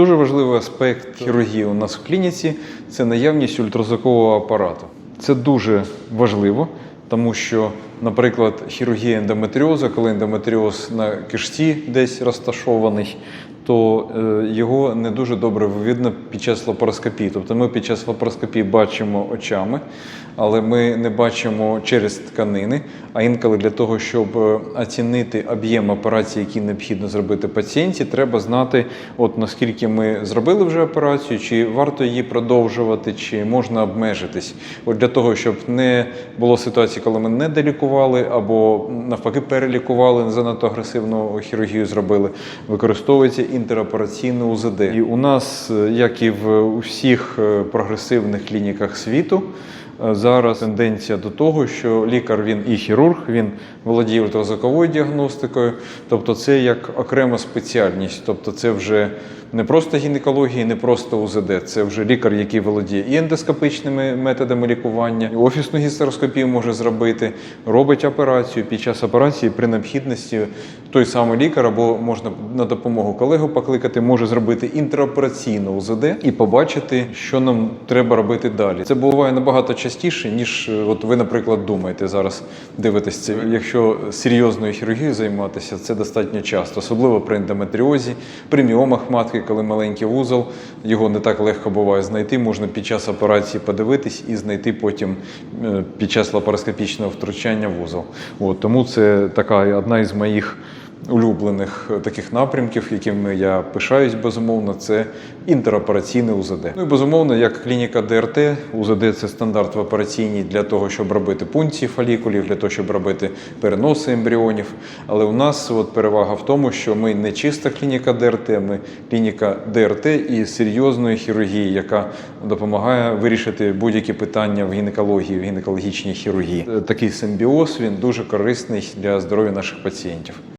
Дуже важливий аспект хірургії у нас в клініці це наявність ультразвукового апарату. Це дуже важливо, тому що, наприклад, хірургія ендометріозу, коли ендометріоз на кишці десь розташований, то е, його не дуже добре видно під час лапароскопії. Тобто ми під час лапароскопії бачимо очами, але ми не бачимо через тканини. А інколи для того, щоб е, оцінити об'єм операції, які необхідно зробити пацієнті, треба знати, от наскільки ми зробили вже операцію, чи варто її продовжувати, чи можна обмежитись. От для того, щоб не було ситуації, коли ми не долікували або навпаки перелікували, занадто агресивну хірургію зробили, використовується інтеропераційне УЗД. І у нас, е, як і в усіх е, прогресивних клініках світу, е, зараз тенденція до того, що лікар він і хірург, він володіє ультразвуковою діагностикою, тобто це як окрема спеціальність, тобто це вже не просто гінекологія, не просто УЗД, це вже лікар, який володіє і ендоскопичними методами лікування, і офісну гістероскопію може зробити, робить операцію. Під час операції при необхідності той самий лікар або можна на допомогу колегу покликати, може зробити інтраопераційну УЗД і побачити, що нам треба робити далі. Це буває набагато частіше, ніж е, от ви, наприклад, думаєте зараз. Дивитесь це. Якщо серйозною хірургією займатися, це достатньо часто, особливо при ендометріозі, при міомах матки, коли маленький вузол, його не так легко буває знайти. Можна під час операції подивитись і знайти потім е, під час лапароскопічного втручання вузол. От, тому це така одна із моїх улюблених е, таких напрямків, якими я пишаюсь, безумовно, це інтеропераційне УЗД. Ну і безумовно, як клініка ДРТ, УЗД це стандарт в операційній для того, щоб робити пункції фолікулів, для того, щоб робити переноси ембріонів. Але у нас от перевага в тому, що ми не чиста клініка ДРТ, ми клініка ДРТ і серйозної хірургії, яка допомагає вирішити будь-які питання в гінекології, в гінекологічній хірургії. Е, Такий симбіоз він дуже корисний для здоров'я наших пацієнтів.